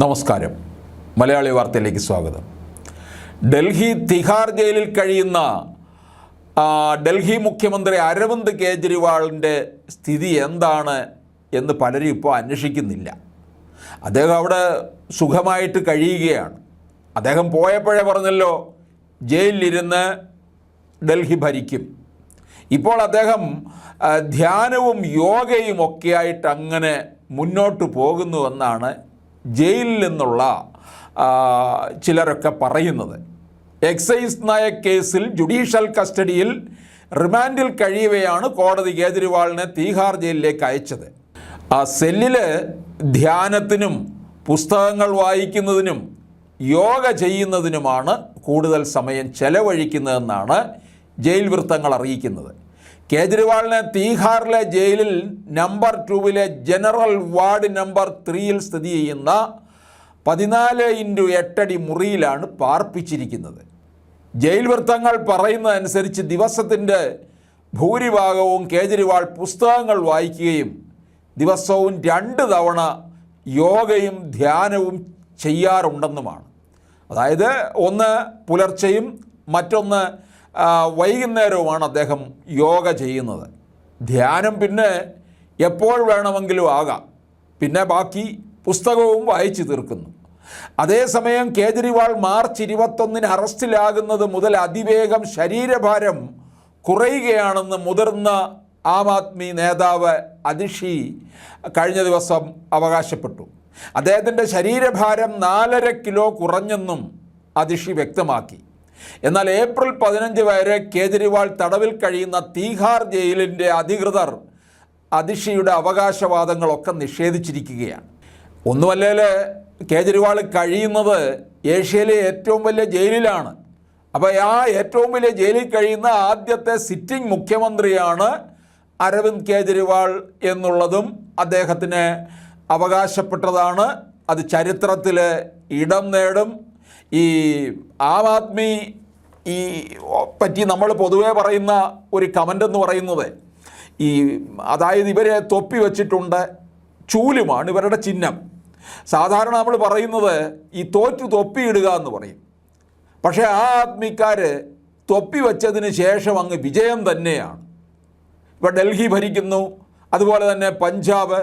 നമസ്കാരം. മലയാളി വാർത്തയിലേക്ക് സ്വാഗതം. ഡൽഹി തിഹാർ ജയിലിൽ കഴിയുന്ന ഡൽഹി മുഖ്യമന്ത്രി അരവിന്ദ് കേജ്രിവാളിന്റെ സ്ഥിതി എന്താണ് എന്ന് പലരും ഇപ്പോൾ അന്വേഷിക്കുന്നില്ല. അദ്ദേഹം അവിടെ സുഖമായിട്ട് കഴിയുകയാണ്. അദ്ദേഹം പോയപ്പോഴേ പറഞ്ഞല്ലോ ജയിലിലിരുന്ന് ഡൽഹി ഭരിക്കും. ഇപ്പോൾ അദ്ദേഹം ധ്യാനവും യോഗയും ഒക്കെയായിട്ട് അങ്ങനെ മുന്നോട്ട് പോകുന്നുവെന്നാണ് ജയിലിൽ നിന്നുള്ള ചിലരൊക്കെ പറയുന്നത്. എക്സൈസ് നയ കേസിൽ ജുഡീഷ്യൽ കസ്റ്റഡിയിൽ റിമാൻഡിൽ കഴിയവെയാണ് കോടതി കേജ്രിവാളിനെ തീഹാർ ജയിലിലേക്ക് അയച്ചത്. ആ സെല്ലിൽ ധ്യാനത്തിനും പുസ്തകങ്ങൾ വായിക്കുന്നതിനും യോഗ ചെയ്യുന്നതിനുമാണ് കൂടുതൽ സമയം ചെലവഴിക്കുന്നതെന്നാണ് ജയിൽ വൃത്തങ്ങൾ അറിയിക്കുന്നത്. കേജ്രിവാളിനെ തീഹാറിലെ ജയിലിൽ നമ്പർ ടൂവിലെ ജനറൽ വാർഡ് നമ്പർ ത്രീയിൽ സ്ഥിതി ചെയ്യുന്ന പതിനാല് ഇന്റു എട്ടടി മുറിയിലാണ് പാർപ്പിച്ചിരിക്കുന്നത്. ജയിൽ വൃത്തങ്ങൾ പറയുന്നതനുസരിച്ച് ദിവസത്തിന്റെ ഭൂരിഭാഗവും കേജ്രിവാൾ പുസ്തകങ്ങൾ വായിക്കുകയും ദിവസവും രണ്ട് തവണ യോഗയും ധ്യാനവും ചെയ്യാറുണ്ടെന്നുമാണ്. അതായത് ഒന്ന് പുലർച്ചെയും മറ്റൊന്ന് വൈകുന്നേരവുമാണ് അദ്ദേഹം യോഗ ചെയ്യുന്നത്. ധ്യാനം പിന്നെ എപ്പോൾ വേണമെങ്കിലും ആകാം. പിന്നെ ബാക്കി പുസ്തകവും വായിച്ചു തീർക്കുന്നു. അതേസമയം കേജ്രിവാൾ മാർച്ച് ഇരുപത്തൊന്നിന് അറസ്റ്റിലാകുന്നത് മുതൽ അതിവേഗം ശരീരഭാരം കുറയുകയാണെന്ന് മുതിർന്ന ആം ആദ്മി നേതാവ് അതിഷി കഴിഞ്ഞ ദിവസം അവകാശപ്പെട്ടു. അദ്ദേഹത്തിന്റെ ശരീരഭാരം നാലര കിലോ കുറഞ്ഞെന്നും അതിഷി വ്യക്തമാക്കി. എന്നാൽ ഏപ്രിൽ പതിനഞ്ച് വരെ കേജ്രിവാൾ തടവിൽ കഴിയുന്ന തീഹാർ ജയിലിന്റെ അധികൃതർ അതിഷിയുടെ അവകാശവാദങ്ങളൊക്കെ നിഷേധിച്ചിരിക്കുകയാണ്. ഒന്നുമല്ലേൽ കേജ്രിവാൾ കഴിയുന്നത് ഏഷ്യയിലെ ഏറ്റവും വലിയ ജയിലിലാണ്. അപ്പോൾ ആ ഏറ്റവും വലിയ ജയിലിൽ കഴിയുന്ന ആദ്യത്തെ സിറ്റിംഗ് മുഖ്യമന്ത്രിയാണ് അരവിന്ദ് കേജ്രിവാൾ എന്നുള്ളതും അദ്ദേഹത്തിന് അവകാശപ്പെട്ടതാണ്. അത് ചരിത്രത്തിൽ ഇടം നേടും. ഈ ആം ആദ്മി ഈ പറ്റി നമ്മൾ പൊതുവേ പറയുന്ന ഒരു കമന്റ് എന്ന് പറയുന്നത് ഈ അതായത് ഇവരെ തൊപ്പി വെച്ചിട്ടുണ്ട് ചൂലുമാണ് ഇവരുടെ ചിഹ്നം. സാധാരണ നമ്മൾ പറയുന്നത് ഈ തോറ്റു തൊപ്പിയിടുക എന്ന് പറയും. പക്ഷേ ആ ആത്മിക്കാർ തൊപ്പി വെച്ചതിന് ശേഷം അങ്ങ് വിജയം തന്നെയാണ്. ഇപ്പോൾ ഡൽഹി ഭരിക്കുന്നു അതുപോലെ തന്നെ പഞ്ചാബ്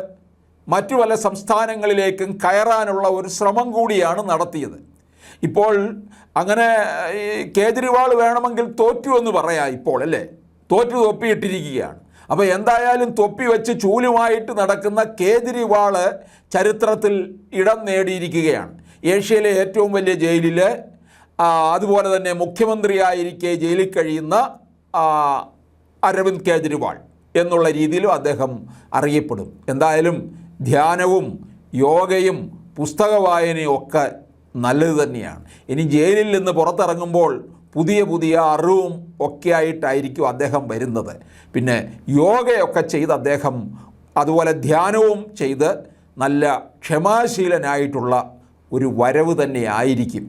മറ്റു പല സംസ്ഥാനങ്ങളിലേക്കും കയറാനുള്ള ഒരു ശ്രമം കൂടിയാണ് നടത്തിയത്. ഇപ്പോൾ അങ്ങനെ കേജ്രിവാൾ വേണമെങ്കിൽ തോറ്റു എന്ന് പറയാം ഇപ്പോൾ അല്ലേ? തോറ്റു തൊപ്പിയിട്ടിരിക്കുകയാണ്. അപ്പോൾ എന്തായാലും തൊപ്പി വെച്ച് ചൂലുമായിട്ട് നടക്കുന്ന കേജ്രിവാൾ ചരിത്രത്തിൽ ഇടം നേടിയിരിക്കുകയാണ്. ഏഷ്യയിലെ ഏറ്റവും വലിയ ജയിലിൽ അതുപോലെ തന്നെ മുഖ്യമന്ത്രിയായിരിക്കെ ജയിലിൽ കഴിയുന്ന അരവിന്ദ് കേജ്രിവാൾ എന്നുള്ള രീതിയിലും അദ്ദേഹം അറിയപ്പെടും. എന്തായാലും ധ്യാനവും യോഗയും പുസ്തക വായനയും ഒക്കെ നല്ലത് തന്നെയാണ്. ഇനി ജയിലിൽ നിന്ന് പുറത്തിറങ്ങുമ്പോൾ പുതിയ പുതിയ അറിവും ഒക്കെ ആയിട്ടായിരിക്കും അദ്ദേഹം വരുന്നത്. പിന്നെ യോഗയൊക്കെ ചെയ്ത് അദ്ദേഹം അതുപോലെ ധ്യാനവും ചെയ്ത് നല്ല ക്ഷമാശീലനായിട്ടുള്ള ഒരു വരവ് തന്നെ ആയിരിക്കും